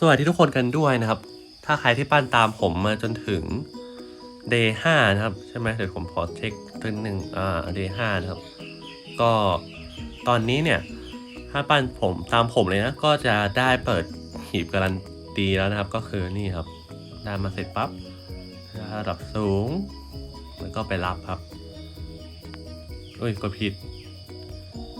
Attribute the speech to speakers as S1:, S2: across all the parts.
S1: สวัสดีทุกคนกันด้วยนะครับ ถ้าใครที่ปั้นตามผมมาจนถึง day 5นะครับ ใช่ไหมเดี๋ยวผมขอเช็คตัวหนึ่งอ่า day 5นะครับ ก็ตอนนี้เนี่ย ถ้าปั้นผมตามผมเลยนะ ก็จะได้เปิดหีบการันตีแล้วนะครับ ก็คือนี่ครับ ได้มาเสร็จปั๊บระดับสูง แล้วก็ไปรับครับอุ้ยกดผิด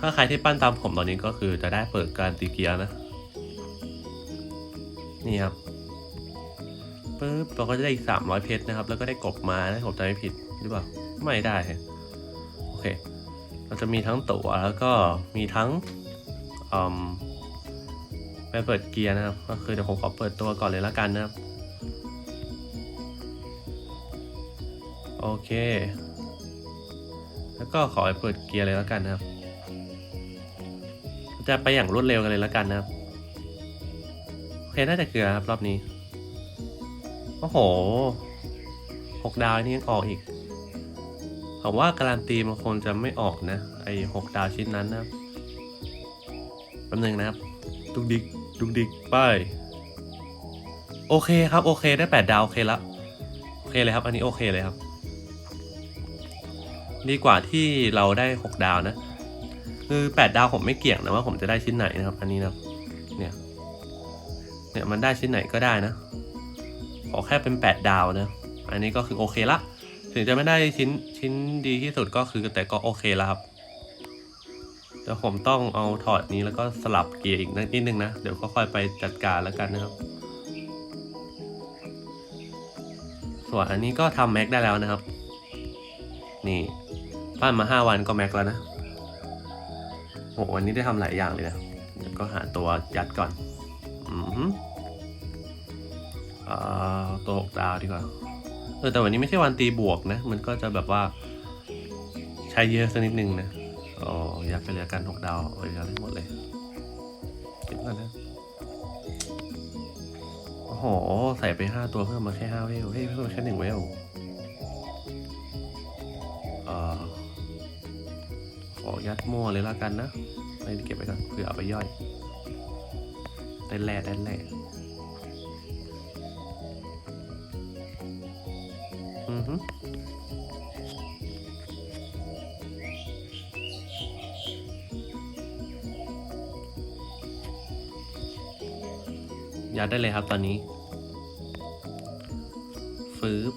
S1: ถ้าใครที่ปั้นตามผมตอนนี้ก็คือจะได้เปิดการตีเกียร์นะ นี่ครับปึ๊บเราก็จะได้อีกสามร้อยเพชรนะครับ แล้วก็ได้กบมานะผมจำไม่ผิดหรือเปล่าไม่ได้โอเค เราจะมีทั้งตั๋วแล้วก็มีทั้งอืมไปเปิดเกียร์นะครับ ก็คือเดี๋ยวผมขอเปิดตัวก่อนเลยละกันนะครับ โอเค แล้วก็ขอไปเปิดเกียร์เลยล้วกันนะครับ จะไปอย่างรวดเร็วกันเลยล้วกันนะครับ น่าจะเกลือครับรอบนี้ โอ้โหหกดาวนี่ยังออกอีก ผมว่าการันตีมันคงจะไม่ออกนะ ไอหกดาวชิ้นนั้นนะแป๊บนึงนะครับดุกดิกดุกดิกไป โอเคครับ โอเคได้แปดดาว โอเคละ โอเคเลยครับ อันนี้โอเคเลยครับ ดีกว่าที่เราได้หกดาวนะ คือแปดดาวผมไม่เกี่ยงนะว่าผมจะได้ชิ้นไหนนะครับ อันนี้นะครับ เนี่ยมันได้ชิ้นไหนก็ได้นะ ขอแค่เป็นแปดดาวนะ อันนี้ก็คือโอเคละ ถึงจะไม่ได้ชิ้นชิ้นดีที่สุดก็คือแต่ก็โอเคแล้วครับเดี๋ยวผมต้องเอาถอดนี้แล้วก็สลับเกียร์อีกนิดนึงนะ เดี๋ยวก็ค่อยไปจัดการแล้วกันนะครับ ส่วนอันนี้ก็ทำแม็กได้แล้วนะครับ นี่ปั้นมาห้าวันก็แม็กแล้วนะโอ้วันนี้ได้ทำหลายอย่างเลยนะเดี๋ยวก็หาตัวยัดก่อน ตัวหกดาวดีกว่า เออแต่วันนี้ไม่ใช่วันตีบวกนะ มันก็จะแบบว่า ใช้เยอะสักนิดนึงนะ อ๋ออยากไปเรียกกันหกดาวเอาอยากได้หมดเลยเก็บก่อนนะโอ้โห ใส่ไปห้าตัวเพิ่มมาแค่ห้าเวลเฮ้ยเพิ่มมาแค่หนึ่งเวลขอยัดมั่วเลยละกันนะไม่เก็บไว้ก่อนเผื่อเอาไปย่อย ได้แร่ได้แร่อือฮึยัดได้เลยครับตอนนี้ ฟืบ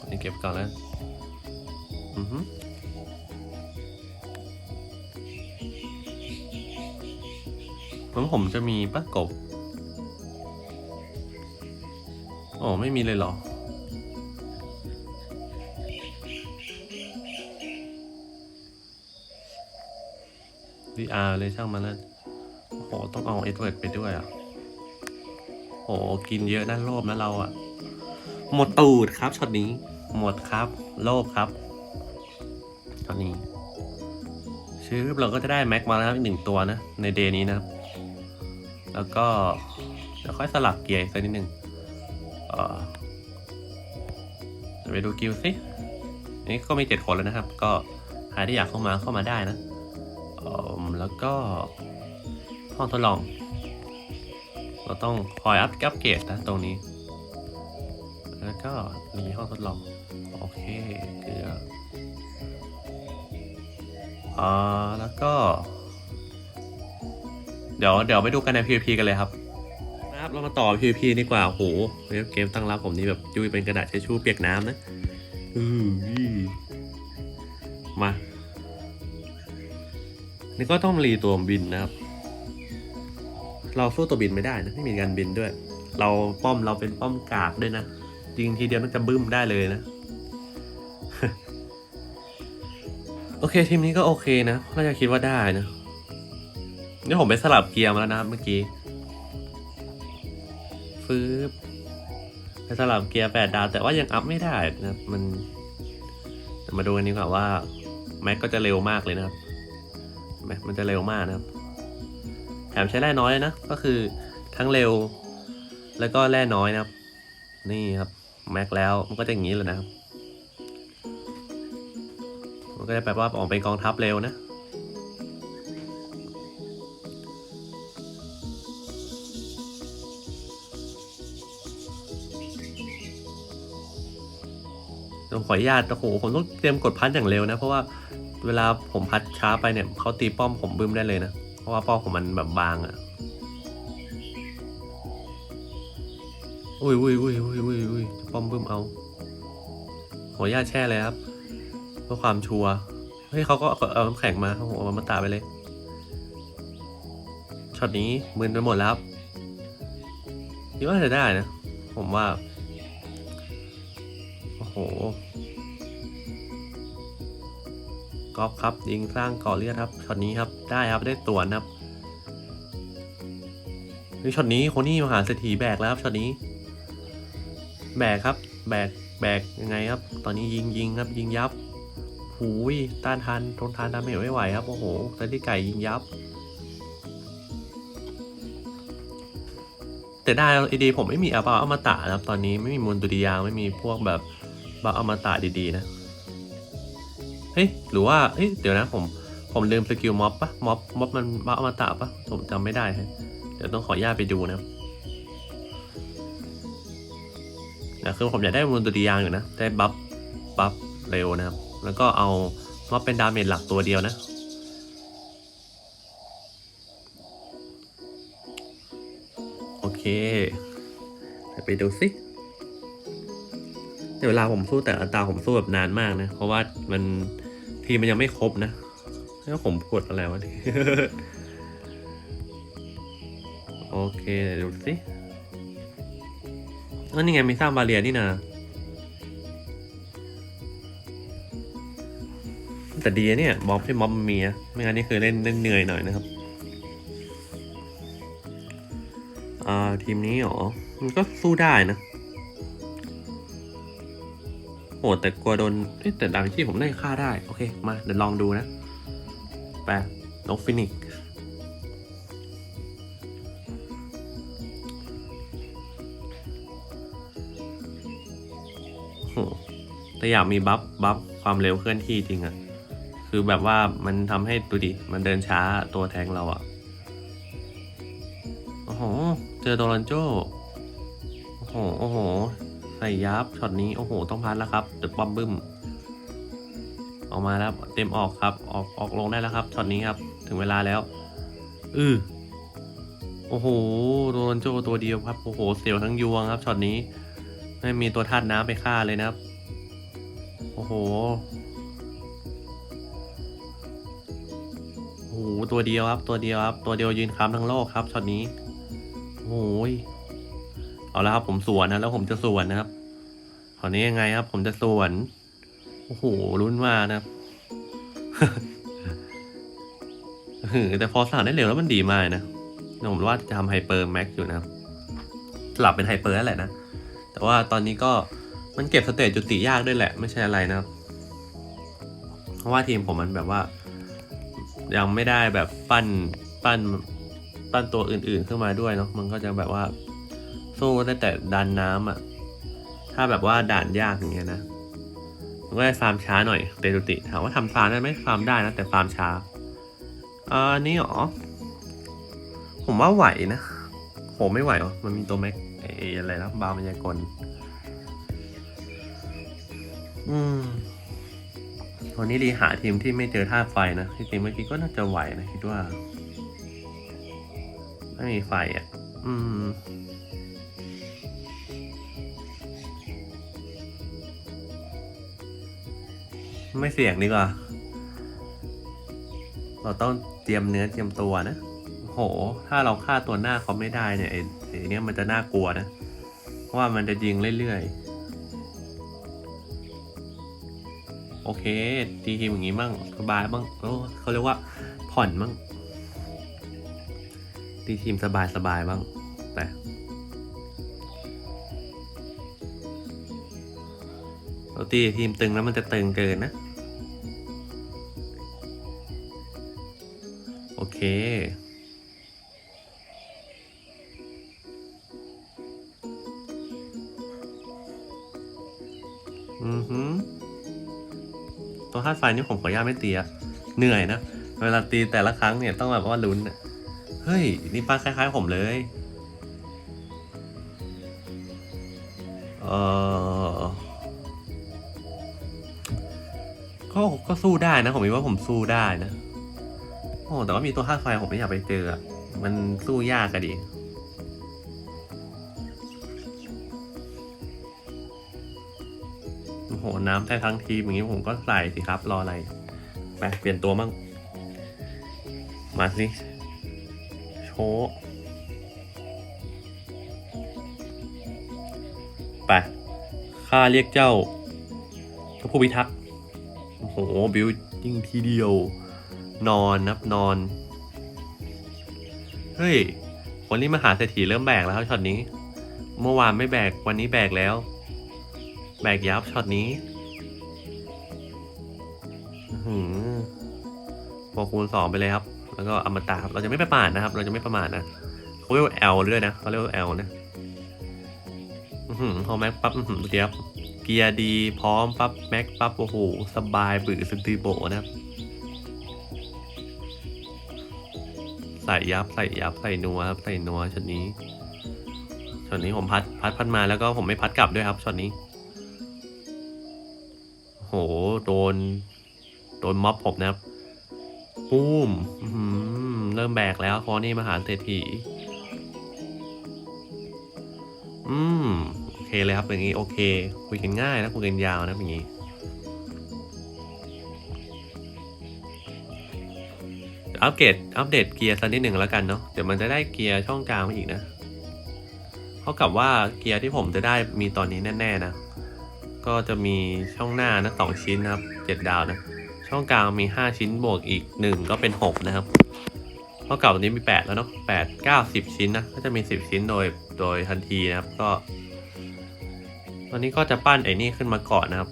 S1: อันนี้เก็บก่อนแล้ว ผมจะมีป้ากบโอ๋อไม่มีเลยเหรอ VR เลยช่างมันนั่นโอ้โห ต้องเอาเอ็ดเวิร์ดไปด้วยอะโอ้โห กินเยอะนั่นโลภนะเราอะ หมดตูดครับช็อตนี้ หมดครับ โลภครับช็อตนี้ชื่อเราก็จะได้แม็กมาแล้วครับอีกหนึ่งตัวนะ ในเดย์นี้นะครับ แล้วก็เดี๋ยวค่อยสลับเกียร์สักนิดหนึ่งเอ่อเดี๋ยวไปดูกิลสินนี้ก็มีเจ็ดคนแล้วนะครับ ก็ใครที่อยากเข้ามาเข้ามาได้นะแล้วก็ห้องทดลอง เราต้องคอยอัพอัปเกรดนะตรงนี้ แล้วก็มีห้องทดลอง โอเคเกลืออ่าแล้วก็ เดี๋ยวเดี๋ยวไปดูกันใน PVP กันเลยครับนะครับเรามาต่อ PVP ดีกว่าโอ้โหเกมตั้งรับผมนี่แบบยุยเป็นกระดาษเช็ดชู่เปียกน้ำนะอือมา นี่ก็ต้องรีตัวบินนะครับ เราสู้ตัวบินไม่ได้นะไม่มีการบินด้วย เราป้อมเราเป็นป้อมกากด้วยนะจริงทีเดียวน่าจะบึ้มได้เลยนะ โอเคทีมนี้ก็โอเคนะน่าจะคิดว่าได้นะ นี่ผมไปสลับเกียร์มาแล้วนะครับเมื่อกี้ฟืบไปสลับเกียร์แปดดาว แต่ว่ายังอัพไม่ได้นะครับ มันมาดูกันดีกว่าว่าแม็กก็จะเร็วมากเลยนะครับเห็นไหมมันจะเร็วมากนะครับ แถมใช้แร่น้อยนะ ก็คือทั้งเร็ว แล้วก็แร่น้อยนะครับ นี่ครับแม็กแล้วมันก็จะอย่างนี้เลยนะครับ มันก็จะแปลว่าออกไปกองทัพเร็วนะ ขออนุญาตโอ้โหผมต้องเตรียมกดพัดอย่างเร็วนะ เพราะว่าเวลาผมพัดช้าไปเนี่ยเขาตีป้อมผมบึ้มได้เลยนะ เพราะว่าป้อมผมมันแบบบางอะ่ะอุ้ยอุ้ยอุ้ยอุ้ยอุ้ยอุ้ยป้อมบึ้มเอาขออนุญาตแช่เลยครับเพื่อความชัวร์เฮ้ยเขาก็เอาน้ำแข็งมาโอ้โหมาตาไปเลยช็อตนี้มึนไปหมดแล้วครับคิดว่าจะได้นะ ผมว่า โอ้โห กอล์ฟครับยิงสร้างก่อเลือดครับช็อตนี้ครับได้ครับได้ตัวนะครับนี่ช็อตนี้คนนี้มหาเศรษฐีแบกแล้วครับช็อตนี้ แบกครับ แบกแบกยังไงครับ ตอนนี้ยิงยิงครับ ยิงยับหูยต้านทานทนทานดาเมจไม่ไหวครับโอ้โหแตที่ไก่ยิงยับ แต่ได้ไอดีผมไม่มีอาบาอมตะนะครับ ตอนนี้ไม่มีมนตุริยางไม่มีพวกแบบบาอมตะดีๆนะ เฮ้ยหรือว่าเฮ้ยเดี๋ยวนะผมผมลืมสกิลม็อบปะม็อบม็อบมันบาอมตะปะผมจำไม่ได้ฮะเดี๋ยวต้องขออนุญาตไปดูนะครับนะคือผมอยากได้มนตุริยางอยู่นะได้บัฟบัฟเร็วนะครับ แล้วก็เอาม็อบเป็นดาเมจหลักตัวเดียวนะโอเคเดี๋ยวไปดูสิแต่เวลาผมสู้แต่ละตาผมสู้แบบนานมากนะ เพราะว่ามัน ทีมมันยังไม่ครบนะแล้วผมกดอะไรวะเนี่โอเคเดี๋ยวดูสิอันนี่ไงมีสร้างบาเรียนี่นะแต่ดีเนี่ยม็อบที่ม็อบมีนะไม่งั้นนี่คือเล่นเล่นเหนื่อยหน่อยนะครับ อ่าทีมนี้เหรอ มันก็สู้ได้นะ โหแต่กลัวโดนเอ้แต่ดาวินชีผมได้ฆ่าได้ โอเค มาเดี๋ยวลองดูนะไปนกฟินิกซ์โหแต่อยากมีบัฟบัฟความเร็วเคลื่อนที่จริงอะคือแบบว่ามันทำให้ดูดิ มันเดินช้าตัวแทงเราอะโอ้โห เจอโดรันโจโอ้โห โอ้โห ส่ยับช็อตนี้โอ้โหต้องพัดแล้วครับเดี๋ยวป้อมบึ้มออกมาแล้วเต็มออกครับออกออกลงได้แล้วครับช็อตนี้ครับถึงเวลาแล้วอือโอ้โหโดรันโจตัวเดียวครับโอ้โหเสียวทั้งยวงครับช็อตนี้ไม่มีตัวธาตุน้ำไปฆ่าเลยนะครับ โอ้โหโอ้โหตัวเดียวครับตัวเดียวครับตัวเดียวยืนค้ำทั้งโลกครับช็อตนี้โอ้ย เอาแล้วครับผมสวนนะแล้วผมจะสวนนะครับคราวนี้ยังไงครับ ผมจะสวนโอ้โหรุ้นมากนะครับแต่พอสั่งได้เร็วแล้วมันดีมากนะผมว่าจะทำไฮเปอร์แม็กอยู่นะครับสลับเป็นไฮเปอร์นั่นแหละนะ แต่ว่าตอนนี้ก็มันเก็บสเตจจุติยากด้วยแหละ ไม่ใช่อะไรนะครับ เพราะว่าทีมผมมันแบบว่า ยังไม่ได้แบบปั้นปั้นปั้นตัวอื่นๆขึ้นมาด้วยเนาะมันก็จะแบบว่า สู้ได้แต่ดันน้ำอะ ถ้าแบบว่าด่านยากอย่างเงี้ยนะ มันก็จะฟาร์มช้าหน่อยเตตุติ ถามว่าทำฟาร์มได้ไหมฟาร์มได้นะแต่ฟาร์มช้าอ่านี่หรอ ผมว่าไหวนะโหไม่ไหววะมันมีตัวแม็กไอ้อะไรนะบาร์มายากลอืมวันนี้รีหาทีมที่ไม่เจอท่าไฟนะที่จริงเมื่อกี้ก็น่าจะไหวนะคิดว่า ไม่มีไฟอะ อืม ไม่เสี่ยงดีกว่า เราต้องเตรียมเนื้อเตรียมตัวนะ โห ถ้าเราฆ่าตัวหน้าเขาไม่ได้เนี่ยไอ้ไอ้เนี้ยมันจะน่ากลัวนะ เพราะว่ามันจะยิงเรื่อยๆ โอเค ตีทีมอย่างงี้มั่งสบายบ้างโอ้เขาเรียกว่าผ่อนบ้าง ตีทีมสบายสบายๆบ้าง ไปเราตีทีมตึงแล้วมันจะตึงเกินนะ อเคอือหือตัวธาตุไฟนี่ผมขออนุญาตไม่ตีอะเหนื่อยนะ เวลาตีแต่ละครั้งเนี่ยต้องแบบว่าลุ้นอะเฮ้ย นี่ป้าคล้ายๆผมเลย เออก็ก็สู้ได้นะ ผมคิดว่าผมสู้ได้นะ โอ้แต่ว่ามีตัวธาไฟผมไม่อยากไปเจออะมันสู้ยากอะดิโอ้โห น้ำแท้ทั้งทีมอย่างนี้ผมก็ใส่สิครับ รออะไร ไปเปลี่ยนตัวมั่ง มาสิ โชว์ไปข้าเรียกเจ้าพระผู้พิทักษ์ โอ้โห บิวยิ่งทีเดียว นอนนับนอน เฮ้ยคนนี้มหาเศรษฐีเริ่มแบกแล้วช็อตนี้ เมื่อวานไม่แบกวันนี้แบกแล้ว แบกยับช็อตนี้อือหือพอคูณสองไปเลยครับ แล้วก็อมตะครับ เราจะไม่ประมาทนะครับ เราจะไม่ประมาทนะเขาเรียกว่า L ด้วยนะเขาเรียกว่า L นะอือหือพอแม็กปั๊บอื้อหือเกียร์เกียร์ดีพร้อมปั๊บแม็กปั๊บโอ้โหสบายบือสตีโบนะครับ ส่ยับใส่ยับใส่นัวครับใส่นัวช็อตนี้ช็อตนี้ผมพัดพัดพัดมาแล้วก็ผมไม่พัดกลับด้วยครับช็อตนี้โหโดนโดนม็อบผมนะครับปุ้มเริ่มแบกแล้วคอนี่มหาเศรษฐีอืมโอเคเลยครับอย่างนี้โอเค คุยกันง่ายนะคุยกันยาวนะอย่างนี้ อัปเกรดอัปเดตเกียร์สักนิดหนึ่งแล้วกันเนาะเดี๋ยวมันจะได้เกียร์ช่องกลางมาอีกนะเท่ากับว่าเกียร์ที่ผมจะได้มีตอนนี้แน่ ๆ นะ ก็จะมีช่องหน้านะสองชิ้นนะครับเจ็ดดาวนะ ช่องกลางมีห้าชิ้นบวกอีกหนึ่งก็เป็นหกนะครับเท่ากับวันนี้มีแปดแล้วเนาะแปดเก้าสิบชิ้นนะก็จะมีสิบชิ้นโดยโดยทันทีนะครับก็ ตอนนี้ก็จะปั้นไอ้นี่ขึ้นมาก่อนนะครับ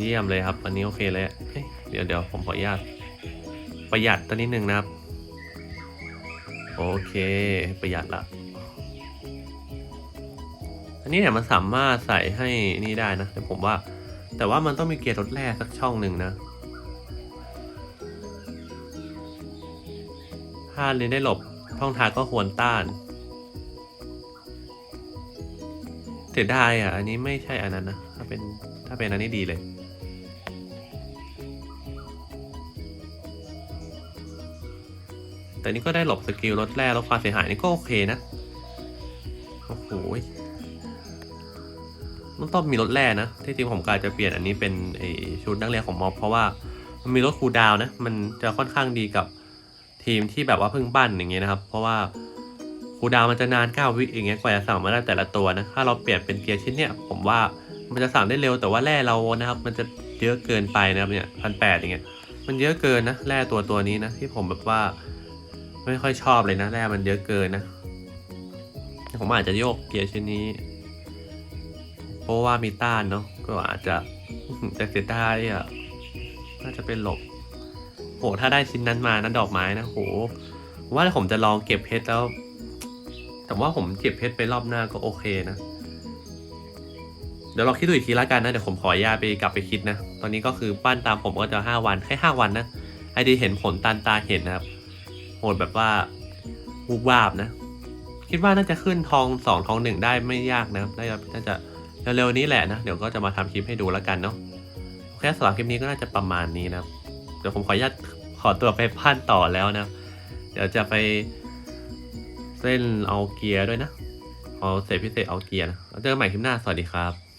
S1: เยี่ยมเลยครับ อันนี้โอเคเลยเดี๋ยวเดี๋ยวผมขออนุญาตประหยัดตัวนิดนึงนะครับ โอเค ประหยัดละอันนี้เนี่ยมันสามารถใส่ให้นี่ได้นะแต่ผมว่า แต่ว่ามันต้องมีเกียร์รถแร่สักช่องหนึ่งนะถ้าเรนได้หลบช่องทางก็ควรต้านเสียดายอะ อันนี้ไม่ใช่อันนั้นนะ ถ้าเป็นถ้าเป็นอันนี้ดีเลย แต่นี่ก็ได้หลบสกิลลดแร่ลดความเสียหายนี่ก็โอเคนะ โอ้โหยมันต้องมีรถแร่นะ ที่จริงผมกาจะเปลี่ยนอันนี้เป็นไอชุดนักเรียนของม็อบ เพราะว่ามันมีรถคูดาวนะ มันจะค่อนข้างดีกับทีมที่แบบว่าเพิ่งปั้นอย่างเงี้ยนะครับ เพราะว่าคูดาวมันจะนาน 9 วิอย่างเงี้ยกว่าจะสั่งมาได้แต่ละตัวนะ ถ้าเราเปลี่ยนเป็นเกียร์ชิ้นเนี่ย ผมว่ามันจะสั่งได้เร็วแต่ว่าแร่เรานะครับ มันจะเยอะเกินไปนะครับเนี่ยพันแปดอย่างเงี้ย มันเยอะเกินนะแร่ตัวตัวนี้นะที่ผมแบบว่า ไม่ค่อยชอบเลยนะแร่มันเยอะเกินนะ ผมอาจจะโยกเกียร์ชิ้นนี้ เพราะว่ามีต้านเนาะก็อาจจะแต่เสียดายอะน่าจะเป็นหลบโหถ้าได้ชิ้นนั้นมานะดอกไม้นะโหว่าผมจะลองเก็บเพชรแล้ว แต่ว่าผมเก็บเพชรไปรอบหน้าก็โอเคนะ เดี๋ยวเราคิดดูอีกทีละกันนะ เดี๋ยวผมขออนุญาตไปกลับไปคิดนะ ตอนนี้ก็คือปั้นตามผมก็จะห้าวันแค่ห้าวันนะไอดีเห็นผลตันตาเห็นนะครับ โหดแบบว่าวูบวาบนะ คิดว่าน่าจะขึ้นทองสองทองหนึ่งได้ไม่ยากนะครับน่าจะน่าจะเร็วๆนี้แหละนะ เดี๋ยวก็จะมาทำคลิปให้ดูแล้วกันเนาะโอเคสำหรับคลิปนี้ก็น่าจะประมาณนี้นะเดี๋ยวผมขออนุญาตขอตัวไปพันต่อแล้วนะ เดี๋ยวจะไปเส้นเอาเกียร์ด้วยนะ เอาเศษพิเศษเอาเกียร์นะแล้วเจอกันใหม่คลิปหน้า สวัสดีครับ